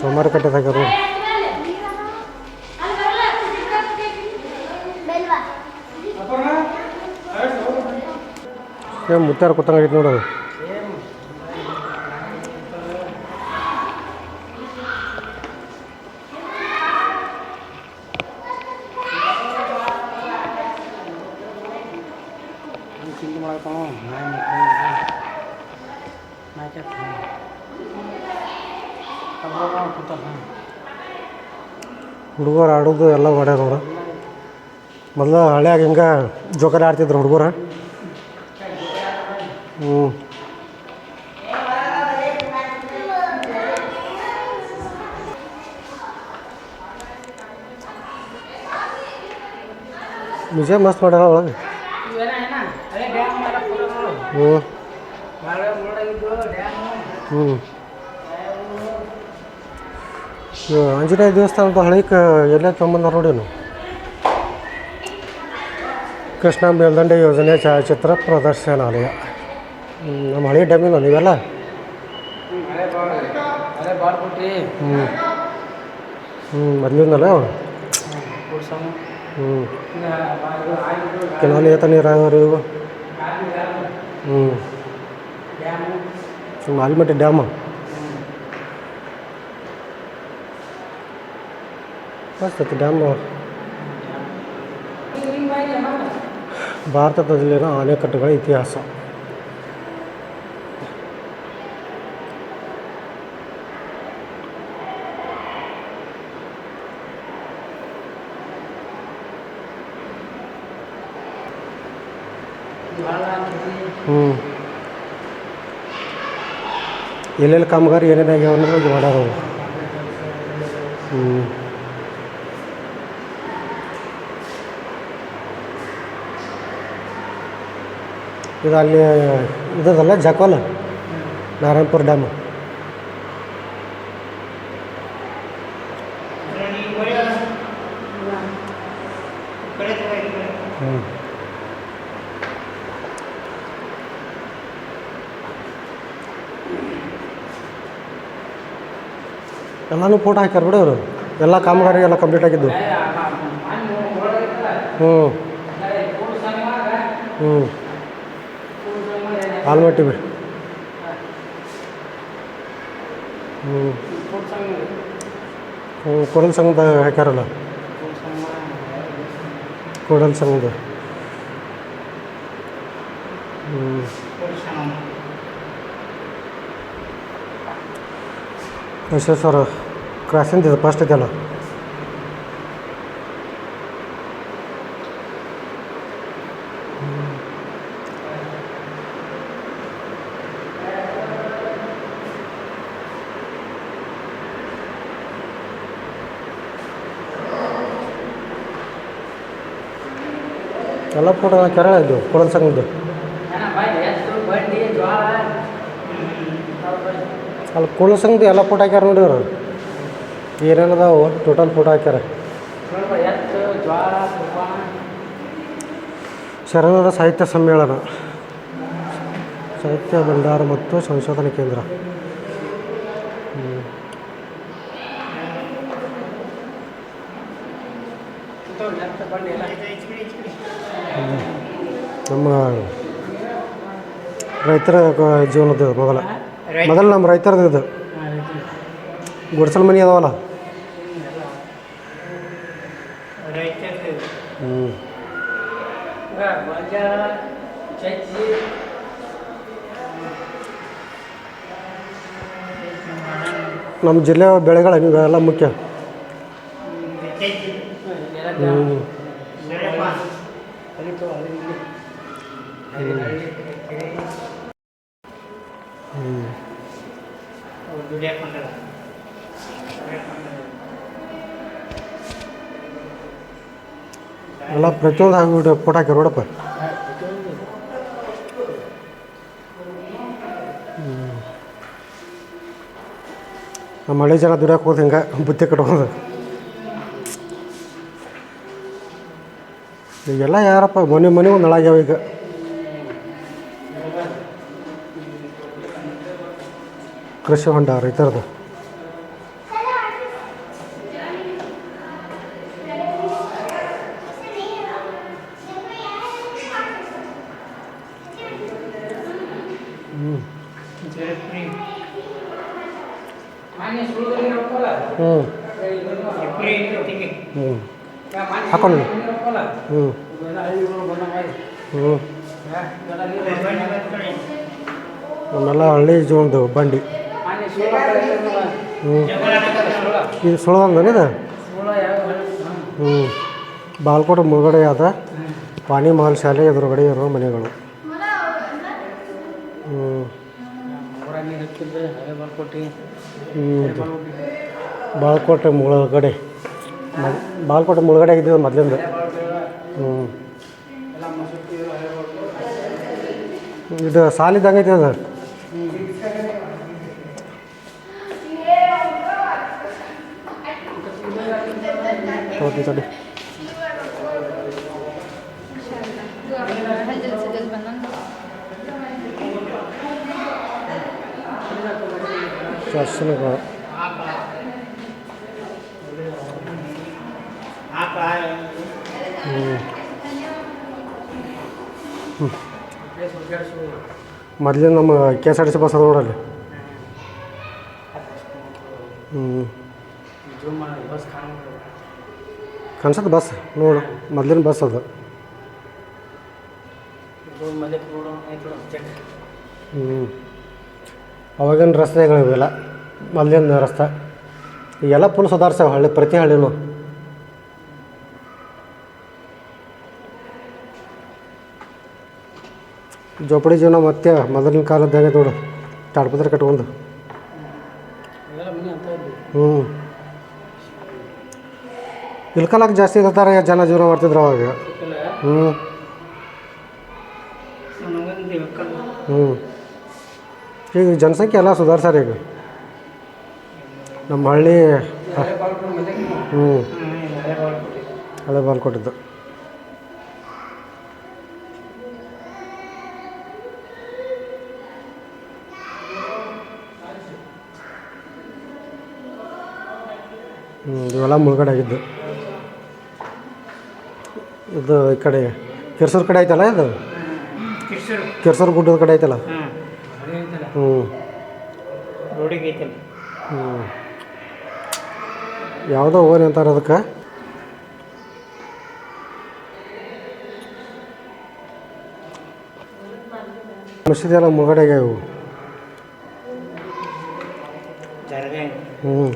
ಸೋಮವಾರ ಕಟ್ಟೆದಾಗ ಏನು ಮುತ್ತಾರ ಕೊತ್ತಂಗಡಿ ನೋಡೋದು ಹುಡುಗರು ಆಡೋದು ಎಲ್ಲ ಮಾಡ್ಯಾರ ನೋಡ ಮೊದಲು ಹಳ್ಯಾಗ ಹಿಂಗೆ ಜೋಕಾಲಿ ಆಡ್ತಿದ್ರು ಹುಡುಗರು. ಹ್ಞೂ ನಿಜ ಮಸ್ತ್ ಮಾಡ್ಯಾರ ಒಳಗೆ ಹ್ಞೂ ಹ್ಞೂ ಆಂಜನೇಯ ದೇವಸ್ಥಾನದ ಹಳಿಕ ಎಲ್ಲೇ ತೊಗೊಂಬಂದಾರ ನೋಡಿ ನಾವು. ಕೃಷ್ಣ ಮೇಲ್ದಂಡೆ ಯೋಜನೆ ಛಾಯಾಚಿತ್ರ ಪ್ರದರ್ಶನಾಲಯ. ಹ್ಮ್, ನಮ್ಮ ಹಳಿ ಡ್ಯಾಮಿನ ನೀವೆಲ್ಲ? ಮಳೆ ಭಾಳ ಮಳೆ ಭಾಳ ಬಿಟ್ರಿ ಹ್ಞೂ ಹ್ಞೂ ಮೊದಲಿಂದಲ್ಲ ಕೂಡ್ಸಮ ಹ್ಞೂ ಇದು ಆಗಿದ್ದು ಕೆನಾಲ್ ಏತ ನೀರಾವರಿ ಇವು? ಹ್ಞೂ ಡ್ಯಾಮು ಆಲ್ಮಟ್ಟಿ ಡ್ಯಾಮ್. ಮಸ್ತ್ ಐತಿ ಡ್ಯಾಮ್ ಭಾರತದಲ್ಲಿನ ಅಣೆಕಟ್ಟುಗಳ ಇತಿಹಾಸ ಭಾಳ ಆಗ್ತೈತಿ ಹ್ಞೂ ಎಲ್ಲೆಲ್ಲಿ ಕಾಮಗಾರಿ ಏನೇನು ಆಗ್ಯಾವ ಅನ್ನೋದು ಮಾಡ್ಯಾರ ಅವ್ರು ಹ್ಞೂ ಇದು ಅಲ್ಲಿ, ಇದದಲ್ಲ ಜಕೋಲ, ನಾರಾಯಣಪುರ ಡ್ಯಾಮ್. ಹ್ಞೂ ಎಲ್ಲನೂ ಫೋಟೋ ಹಾಕ್ಯಾರ ಬಿಡು ಅವರು ಎಲ್ಲ ಕಾಮಗಾರಿ ಎಲ್ಲ ಕಂಪ್ಲೀಟ್ ಆಗಿದ್ದು. ಹ್ಞೂ ಹ್ಞೂ ಆಲ್ಮಟ್ಟಿ ಬಿಡಿ. ಹ್ಞೂ ಹ್ಞೂ ಕೊಡಲ್ ಸಂಘದ ಹಾಕ್ಯಾರಲ್ಲ? ಕೊಡಲ್ ಸಂಘದ. ಹ್ಞೂ ವಿಶ್ವೇಶ್ವರ ಕ್ರಾಸಿಂದ ಇದು? ಫಸ್ಟ್ ಇದೆಯಲ್ಲ? ಎಲ್ಲ ಫೋಟೋ ಕೇರಳ ಇದು ಕೊಡಲ್ ಸಂಘದ್ದು ಬಂಡಿ ಜ್ವಾಳ ಅಲ್ಲಿ ಕೊಡೋ ಸಂಘದ್ದು ಎಲ್ಲ ಫೋಟೋ ಹಾಕ್ಯಾರ ನೋಡಿ ಅವರು ಏನೇನದಾವು ಟೋಟಲ್ ಫೋಟೋ ಹಾಕ್ಯಾರ. ಶರಣರ ಸಾಹಿತ್ಯ ಸಮ್ಮೇಳನ. ಸಾಹಿತ್ಯ ಭಂಡಾರ ಮತ್ತು ಸಂಶೋಧನಾ ಕೇಂದ್ರ ಹ್ಮ್. ಎತ್ತು ಬಂಡಿ ಎಲ್ಲ ನಮ್ಮ ರೈತರ ಕ- ಜೀವನದ ಮೊದಲ. ಮೊದಲು ನಮ್ಮ ರೈತರದ್ದು ಇದು. ಗುಡ್ಸಲ್ ಮನೆ ಅದಾವಲ್ಲ? ಹ್ಞೂ ನಮ್ಮ ಜಿಲ್ಲೆ ಬೆಳೆಗಳು ಎಲ್ಲ ಮುಖ್ಯ. ಹ್ಞೂ ಎಲ್ಲ ಪ್ರತಿಯೊಂದು ಹಾಗೆ ಫೋಟೋ ಹಾಕ್ಯಾರ ನೋಡಪ್ಪ. ನಮ್ಮ ಹಳ್ಳಿ ಜನ ದುಡಿಯೋಕೆ ಹೋದ ಹಿಂಗೆ, ಬುತ್ತಿ ಕಟ್ಕೊಂಡು. ಈಗೆಲ್ಲ ಯಾರಪ್ಪ, ಮನೆ ಮನೆ ಒಂದು ನಳಾಗ್ಯಾವ ಈಗ. ಕೃಷಿ ಹೊಂಡ ರೈತರದು. ಹ್ಞೂ ಹಾಕೊಂಡು. ಹ್ಞೂ ಹ್ಞೂ ನಮ್ಮೆಲ್ಲ ಹಳ್ಳಿ ಜೀವನದ ಬಂಡಿ. ಹ್ಞೂ ಇದು ಸುಳವಂಗನಿದ ಹ್ಞೂ ಬಾಲ್ಕೋಟೆ ಮುಳುಗಡೆ ಆದ ಪಾಣಿ ಮಹಲ್ ಶಾಲೆ ಎದುರುಗಡೆ ಇರೋ ಮನೆಗಳು. ಹಳೆ ಹ್ಞೂ ಮುಳುಗಡೆ. ಬಾಳ್ಕೋಟೆ ಬಾಲ್ಕೋಟೆ ಮುಳುಗಡೆ ಇದ್ದೀವಿ ಮೊದಲಿಂದ. ಹ್ಞೂ ಇದು ಸಾಲಿದ್ದಂಗೆ ಐತೆ ಅದು. ಓಕೆ ತಡಿ ಶಾಸನಗಳು ಹ್ಞೂ ಮೊದಲಿನ ನಮ್ಮ K S R T C bus ಅದ ನೋಡಲ್ಲಿ. ಹ್ಞೂ ಜೂಮ್ ಬಸ್ ನೋಡು, ಮೊದಲಿನ ಬಸ್ ಅದು. ಹ್ಞೂ ಅವಾಗಿನ ರಸ್ತೆಗಳು ಇವೆಲ್ಲ. ಮೊದಲಿನ ರಸ್ತೆ. ಎಲ್ಲ ಫುಲ್ ಸುಧಾರಿಸ್ಯಾವ ಹಳ್ಳಿ ಪ್ರತಿ ಹಳ್ಳಿನೂ. ಜೋಪಡಿ ಜೀವನ ಮತ್ತೆ ಮೊದಲಿನ ಕಾಲದ್ದಾಗೆ ನೋಡು ತಾಡ್ಪತ್ರೆ ಕಟ್ಕೊಂಡು. ಹ್ಞೂ ಇಲ್ಕಲಾಗ ಜಾಸ್ತಿ ಇರ್ತಾರೆ ಜನ ಜೀವನ ಮಾಡ್ತಿದ್ರು ಅವಾಗ. ಹ್ಞೂ ಹ್ಞೂ ಈಗ ಜನಸಂಖ್ಯೆ ಎಲ್ಲ ಸುಧಾರ್ಸ್ಯಾರ ಈಗ. ನಮ್ಮ ಹಳ್ಳಿ ಹಳೆ ಹ್ಞೂ ಹಳೆ ಬಾಲ್ ಕೊಟ್ಟಿದ್ದು. ಹ್ಞೂ ಇವೆಲ್ಲ ಮುಳುಗಡೆ ಆಗಿದ್ದು. ಇದು ಈ ಕಡೆ ಕಿರ್ಸೂರು ಕಡೆ ಐತಲ್ಲ ಇದು? ಕಿರ್ಸೂರು. ಗುಡ್ಡದ ಕಡೆ ಐತಲ್ಲ? ಹ್ಞೂ. ರೋಡಿಗೆ ಐತಲ್ಲ ಹ್ಞೂ. ಯಾವುದೋ ಓನ್ ಅಂತಾರೆ ಅದಕ್ಕೆ? ಮಸೀದಿ ಎಲ್ಲ ಮುಳುಗಡೆಗೆ ಇವು. ಜರಗೆ ಹ್ಞೂ.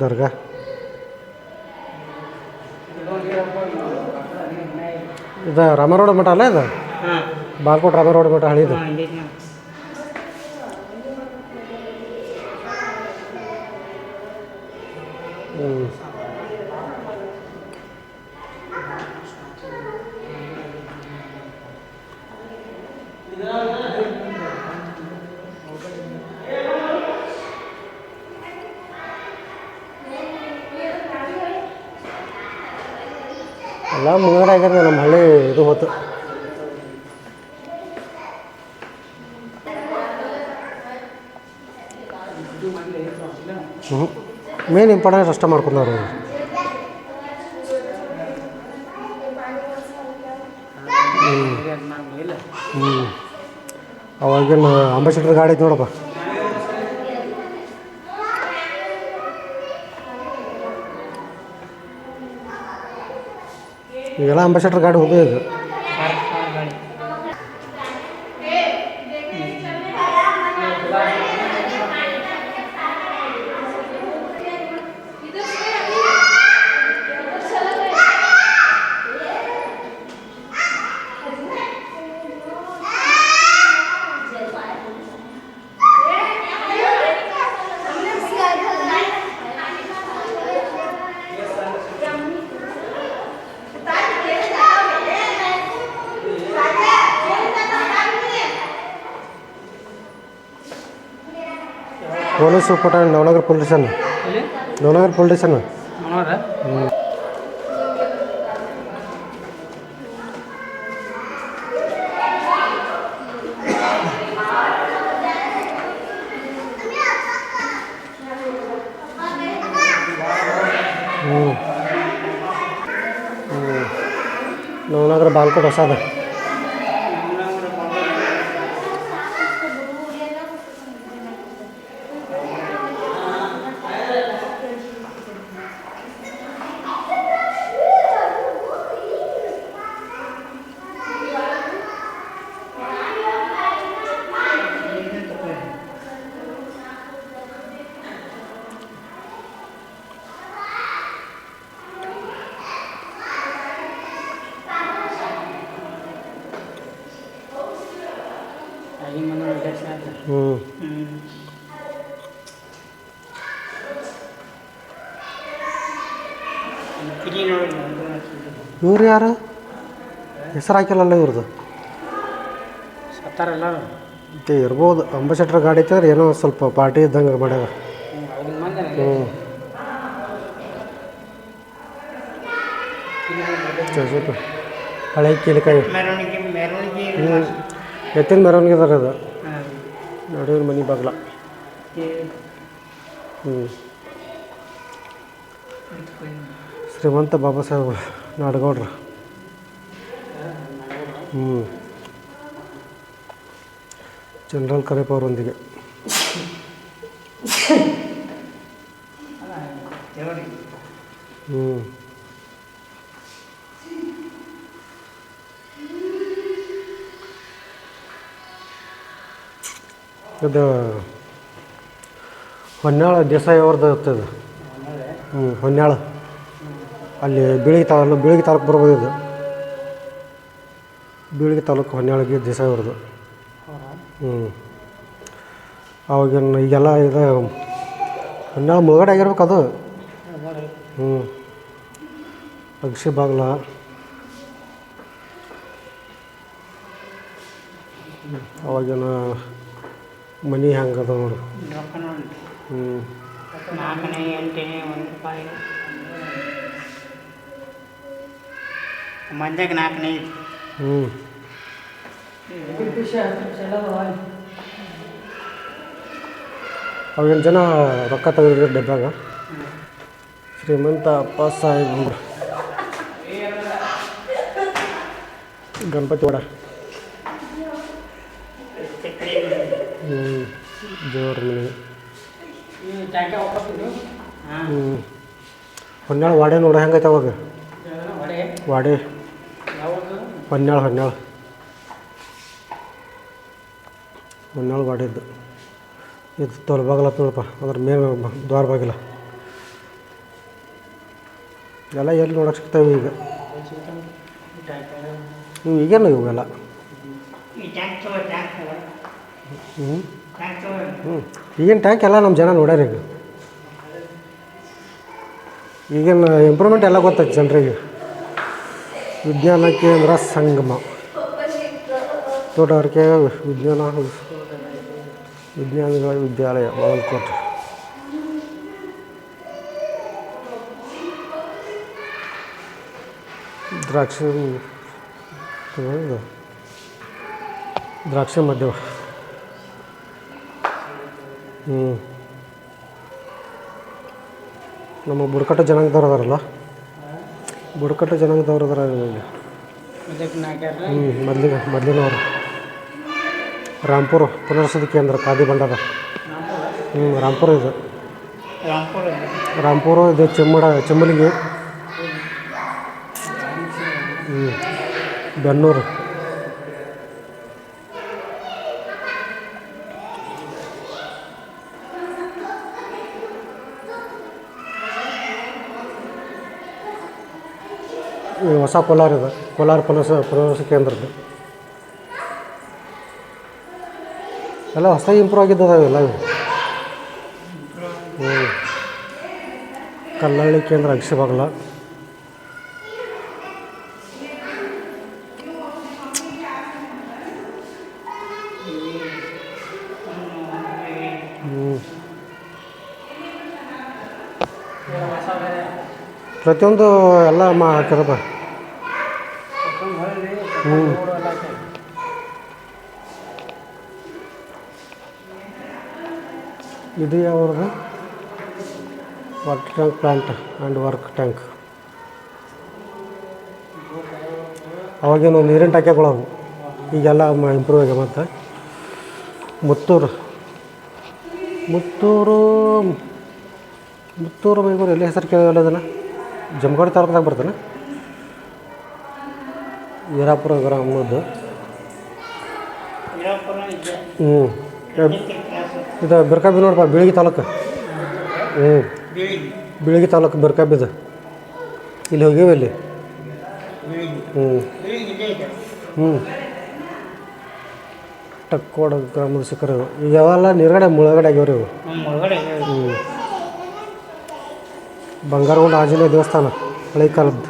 ದರ್ಗಾ. ಇದು ರಾಮರೋಡ್ ಮಠ ಅಲ್ಲ ಇದು? ಬಾಲ್ಕೋಟ್ ರಾಮರೋಡ್ ಮಠ ಹಳಿದು ಎಲ್ಲ ಮುಳುಗಡೆ ಆಗ್ಯದ ನಮ್ಮ ಹಳ್ಳಿ ಇದು ಹೊತ್ತು ಹ್ಞೂ ಮೇನ್ ಇಂಪಾರ್ಟೆಂಟ್ ಅಷ್ಟೇ ಮಾಡ್ಕೊಂಡವ್ರು ಅವ್ರು. ಇಲ್ಲ ಹ್ಞೂ ಅವಾಗಿನ ಅಂಬಾಸಿಡರ್ ಗಾಡಿ ಐತೆ ನೋಡಪ್ಪ. ಈಗೆಲ್ಲ ಅಂಬಾಸಿಡರ್ ಗಾಡಿ ಹೋದ ಈಗ ಕಾರ್ ಕಾರ್ ಗಾಡಿ ಪೊಲೀಸ್ ಪುಟ Navanagar police station. Navanagar police station. Navanagar Bagalkot ಹೊಸದ. ಇವ್ರು ಯಾರು? ಹೆಸರು ಹಾಕಿಲ್ಲಲ್ಲ ಇವ್ರದ್ದು ಸತ್ತಾರಲ್ಲ ಮತ್ತೆ ಇರ್ಬೋದು ಅಂಬಾಸೆಟ್ರ್ ಗಾಡಿ ಐತೆ ಏನೋ ಸ್ವಲ್ಪ ಪಾರ್ಟಿ ಇದ್ದಂಗೆ ಮಾಡ್ಯಾವ ಹ್ಞೂ ಸ್ವಲ್ಪ ಹಳೆ ಕೀಲಿಕಾಯಿ ಹ್ಞೂ ಎತ್ತಿನ ಮೆರವಣಿಗೆ ಅದಾರ ಅದು. ನಡುವಿನ ಮನೆ ಬಾಗ್ಲ. ಹ್ಞೂ ಶ್ರೀಮಂತ ಬಾಬಾ ಸಾಹೇಬ್ ನಾಡಗೌಡ್ರು. ಹ್ಞೂ ಜನರಲ್ ಕರೆಪ್ಪ ಅವರೊಂದಿಗೆ. ಹ್ಞೂ ಇದು ಹೊನ್ನಾಳ ದೇಸಾಯಿ ಅವ್ರದ್ದು ಇರ್ತದೆ. ಹ್ಞೂ ಹೊನ್ನಾಳ. ಅಲ್ಲಿ ಬೀಳಿಗೆ ತಾಲೂಕು ಬೀಳಿಗೆ ತಾಲೂಕು ಬರ್ಬೋದು ಇದು. ಬೀಳಿಗೆ ತಾಲೂಕು ಹೊನ್ನಾಳಿಗೆ ದಿವಸ ಇವ್ರದ್ದು ಹ್ಞೂ ಅವಾಗಿನ ಈಗೆಲ್ಲ ಇದು ಹನ್ನೆರಡು ಮುಳುಗಡೆ ಆಗಿರ್ಬೇಕು ಅದು. ಹ್ಞೂ ಅಗ್ಸಿ ಬಾಗ್ಲ. ಅವಾಗಿನ ಮನೆ ಹೆಂಗದ ನೋಡು. ಹ್ಞೂ ಮಂದ್ಯಾಗ ನಾಲ್ಕನೇ ಐತಿ ಹ್ಞೂ. ಅವಾಗಿನ ಜನ ರೊಕ್ಕ ತೆಗೆದಿದ್ರು ಡಬ್ಬಾಗ ಶ್ರೀಮಂತ ಅಪ್ಪ ಸಾಹೇಬ್ ಗಣಪತಿ ವಡ ಹ್ಞೂ. ದೇವ್ರ ಮನೆ ಹ್ಞೂ. ಹೊನ್ನಾಳ ವಾಡೆ ನೋಡ ಹೆಂಗೈತೆ ಅವಾಗ? ವಾಡೆ. ಹೊನ್ನಾಳ ಹೊನ್ನಾಳು ಹೊನ್ನಾಳು ಬಾಡಿದ್ದು ಇದು ತೋಲ್ ಬಾಗಿಲ ನೋಡಪ್ಪ. ಅದ್ರ ಮೇಲೆ ದ್ವಾರ ಬಾಗಿಲ. ಎಲ್ಲ ಎಲ್ಲಿ ನೋಡಕ್ಕೆ ಸಿಗ್ತಾವೆ ಈಗ? ಇವು ಈಗೇನು ಇವೆಲ್ಲ ಹ್ಞೂ ಹ್ಞೂ ಈಗಿನ ಟ್ಯಾಂಕ್ ಎಲ್ಲ ನಮ್ಮ ಜನ ನೋಡ್ಯಾರ ಈಗ. ಈಗಿನ ಇಂಪ್ರೂವ್ಮೆಂಟ್ ಎಲ್ಲ ಗೊತ್ತೈತೆ ಜನರಿಗೆ. ವಿಜ್ಞಾನ ಕೇಂದ್ರ ಸಂಗಮ. ತೋಟಗಾರಿಕೆ ವಿಜ್ಞಾನ ವಿಜ್ಞಾನಿಗಳ ವಿದ್ಯಾಲಯ, ಬಾಗಲಕೋಟೆ. ದ್ರಾಕ್ಷಿ ದ್ರಾಕ್ಷಿ ಮಧ್ಯ ಹ್ಞೂ ನಮ್ಮ ಬುಡಕಟ್ಟು ಜನಾಂಗದವ್ರು ಅದಾರಲ್ಲ? ಬುಡಕಟ್ಟು ಜನಾಂಗದವ್ರು ಅದಾರ ಹ್ಞೂ ಮೊದಲಿಗೆ ಮೊದಲಿನವರು. ರಾಂಪುರ ಪುನರ್ವಸತಿ ಕೇಂದ್ರ, ಖಾದಿ ಭಂಡಾರ ಹ್ಞೂ ರಾಂಪುರ ಇದು. ರಾಂಪುರ ಇದು ಚೆಮ್ಮಡ, ಚೆಮ್ಮಲಿಗೆ. ಹ್ಞೂ ಬೆನ್ನೂರು. ಹೊಸ ಕೋಲಾರ ಇದೆ. ಕೋಲಾರ ಪ್ರವಾಸ ಪ್ರವಾಸ ಕೇಂದ್ರದ್ದು. ಎಲ್ಲ ಹೊಸ ಇಂಪ್ರೂವ್ ಆಗಿದ್ದಾವೆ ಎಲ್ಲ ಹ್ಞೂ ಕಲ್ಲಳ್ಳಿ ಕೇಂದ್ರ ಹ್ಞೂ ಪ್ರತಿಯೊಂದು ಎಲ್ಲ ಮಾ ಹಾಕಿರಪ್ಪ ಹ್ಞೂ ಇದು ಯಾವ್ದು? Water tank plant and work tank ಅವಾಗೇನು ನೀರಿನ ಟ್ಯಾಂಕ್ಗಳು ಅವು ಈಗೆಲ್ಲ ಇಂಪ್ರೂವ್ ಆಗಿ ಮತ್ತು. ಮುತ್ತೂರು. ಮುತ್ತೂರು ಮುತ್ತೂರು ಮೈಗೂರು ಎಲ್ಲಿ ಹೆಸರು ಕೇಳಿಲ್ಲ ಅದನ್ನು ಜಮಖಂಡಿ ತಾಲೂಕದಾಗ ಬರ್ತಾನೆ? ವೀರಾಪುರ ಗ್ರಾಮದ್ದು ಹ್ಞೂ ಇದು. ಬಿರ್ಕಾಬಿ ನೋಡಪ್ಪ ಬೀಳಿಗೆ ತಾಲೂಕು. ಹ್ಞೂ ಬೀಳಿಗೆ. ತಾಲೂಕು ಬಿರ್ಕಾಬಿದು ಇಲ್ಲಿ ಹೋಗಿವೆ ಇಲ್ಲಿ. ಹ್ಞೂ ಹ್ಞೂ ಟಕ್ಕೋಡ ಗ್ರಾಮದ ಸಿಕ್ಕರು ಈಗ ಅವೆಲ್ಲ ನೀರ್ಗಡೆ ಮುಳುಗಡೆ ಆಗ್ಯಾವ್ರಿ ಇವು. ಹ್ಞೂ ಬಂಗಾರಗೊಂಡ ಆಂಜನೇಯ ದೇವಸ್ಥಾನ ಹಳೆ ಕಾಲದ್ದು.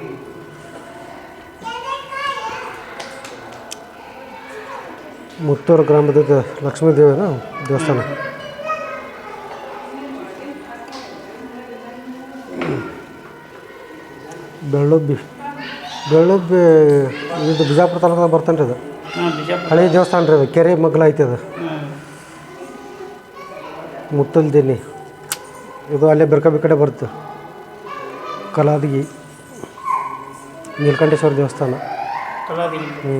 ಮುತ್ತೂರು ಗ್ರಾಮದ ಲಕ್ಷ್ಮೀ ದೇವಿನ ದೇವಸ್ಥಾನ. ಬೆಳ್ಳುಬ್ಬಿ ಬೆಳ್ಳುಬ್ಬಿ ಇದು ಬಿಜಾಪುರ ತಾಲೂಕಾಗ ಬರ್ತಾನೆ ರೀ ಅದು ಹಳೆ ದೇವಸ್ಥಾನ ರೀ ಅದು ಕೆರೆ ಮಗ್ಲ ಐತೆ ಅದು. ಮುತ್ತಲ್ ದೇನಿ ಇದು ಅಲ್ಲೇ ಬೆರ್ಕಬಿ ಕಡೆ ಬರುತ್ತೆ. ಕಲಾದಗಿ ನೀಲಕಂಠೇಶ್ವರ ದೇವಸ್ಥಾನ. ಹ್ಞೂ